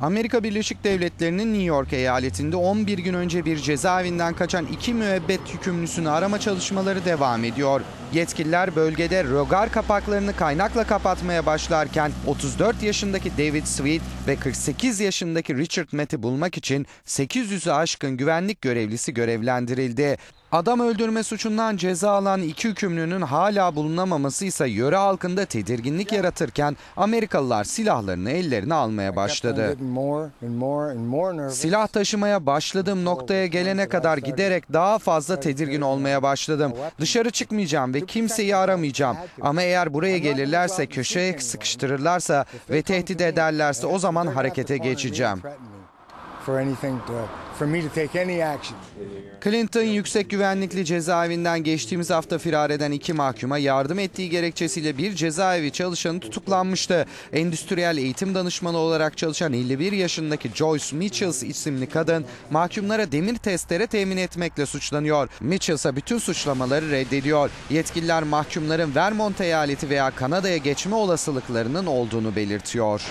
Amerika Birleşik Devletleri'nin New York eyaletinde 11 gün önce bir cezaevinden kaçan iki müebbet hükümlüsünü arama çalışmaları devam ediyor. Yetkililer bölgede rögar kapaklarını kaynakla kapatmaya başlarken 34 yaşındaki David Sweet ve 48 yaşındaki Richard Matt'i bulmak için 800'ü aşkın güvenlik görevlisi görevlendirildi. Adam öldürme suçundan ceza alan iki hükümlünün hala bulunamaması ise yöre halkında tedirginlik yaratırken Amerikalılar silahlarını ellerine almaya başladı. Silah taşımaya başladığım noktaya gelene kadar giderek daha fazla tedirgin olmaya başladım. Dışarı çıkmayacağım ve kimseyi aramayacağım. Ama eğer buraya gelirlerse, köşeye sıkıştırırlarsa ve tehdit ederlerse o zaman harekete geçeceğim. Clinton yüksek güvenlikli cezaevinden geçtiğimiz hafta firar eden iki mahkuma yardım ettiği gerekçesiyle bir cezaevi çalışanı tutuklanmıştı. Endüstriyel eğitim danışmanı olarak çalışan 51 yaşındaki Joyce Mitchells isimli kadın mahkumlara demir testere temin etmekle suçlanıyor. Mitchell ise bütün suçlamaları reddediyor. Yetkililer mahkumların Vermont eyaleti veya Kanada'ya geçme olasılıklarının olduğunu belirtiyor.